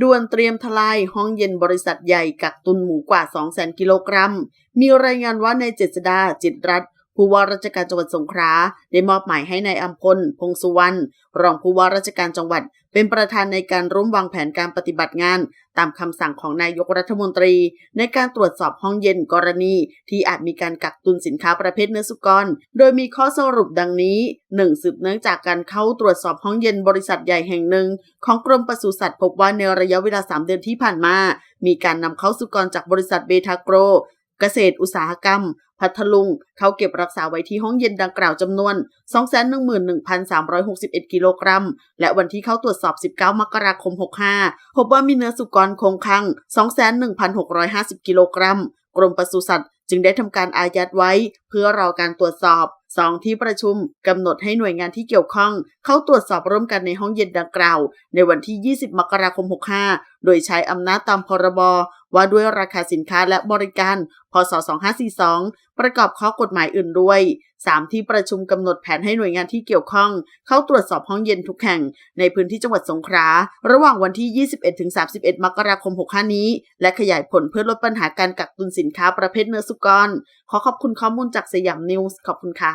ด่วนเตรียมทลายห้องเย็นบริษัทใหญ่กักตุนหมูกว่า 200,000 กิโลกรัม มีรายงานว่าในายเจษดาจิตรัต ผู้ว่าราชการจังหวัดสงขลาได้มอบหมายให้ในายอัมพล พงสุวรรณรองผู้ว่าราชการจังหวัด เป็นประธานในการร่วมวางแผนการปฏิบัติงาน ตามคำสั่งของนายกรัฐมนตรี ในการตรวจสอบห้องเย็นกรณี ที่อาจมีการกักตุนสินค้าประเภทเนื้อสุกร โดยมีข้อสรุปดังนี้ 1. สืบเนื่องจากการเข้าตรวจสอบห้องเย็นบริษัทใหญ่แห่งหนึ่ง ของกรมปศุสัตว์พบว่าในระยะเวลา 3 เดือนที่ผ่านมา มีการนำเข้าสุกรจากบริษัทเบทาโกรเกษตรอุตสาหกรรมพัทลุง เขาเก็บรักษาไว้ที่ห้องเย็นดังกล่าวจำนวน 211,361 กิโลกรัม และวันที่เข้าตรวจสอบ 19 มกราคม 65 พบว่ามีเนื้อสุกรคงคัง 21,650 กิโลกรัม กรมปศุสัตว์จึงได้ทำการอายัดไว้ เพื่อรอการตรวจสอบ 2. ที่ประชุมกำหนดให้หน่วยงานที่เกี่ยวข้อง เข้าตรวจสอบร่วมกันในห้องเย็นดังกล่าว ในวันที่ 20 มกราคม 65 โดยใช้อำนาจตามพรบว่าด้วยราคาสินค้าและบริการ พศ 2542 ประกอบข้อกฎหมายอื่นด้วย 3. ที่ประชุมกำหนดแผนให้หน่วยงานที่เกี่ยวข้อง เข้าตรวจสอบห้องเย็นทุกแห่ง ในพื้นที่จังหวัดสงขลา ระหว่างวันที่ 21-31 มกราคม 65 นี้ และขยายผลเพื่อลดปัญหาการกักตุนสินค้าประเภทเนื้อสุกร ขอขอบคุณข้อมูลจากสยามนิวส์ ขอบคุณค่ะ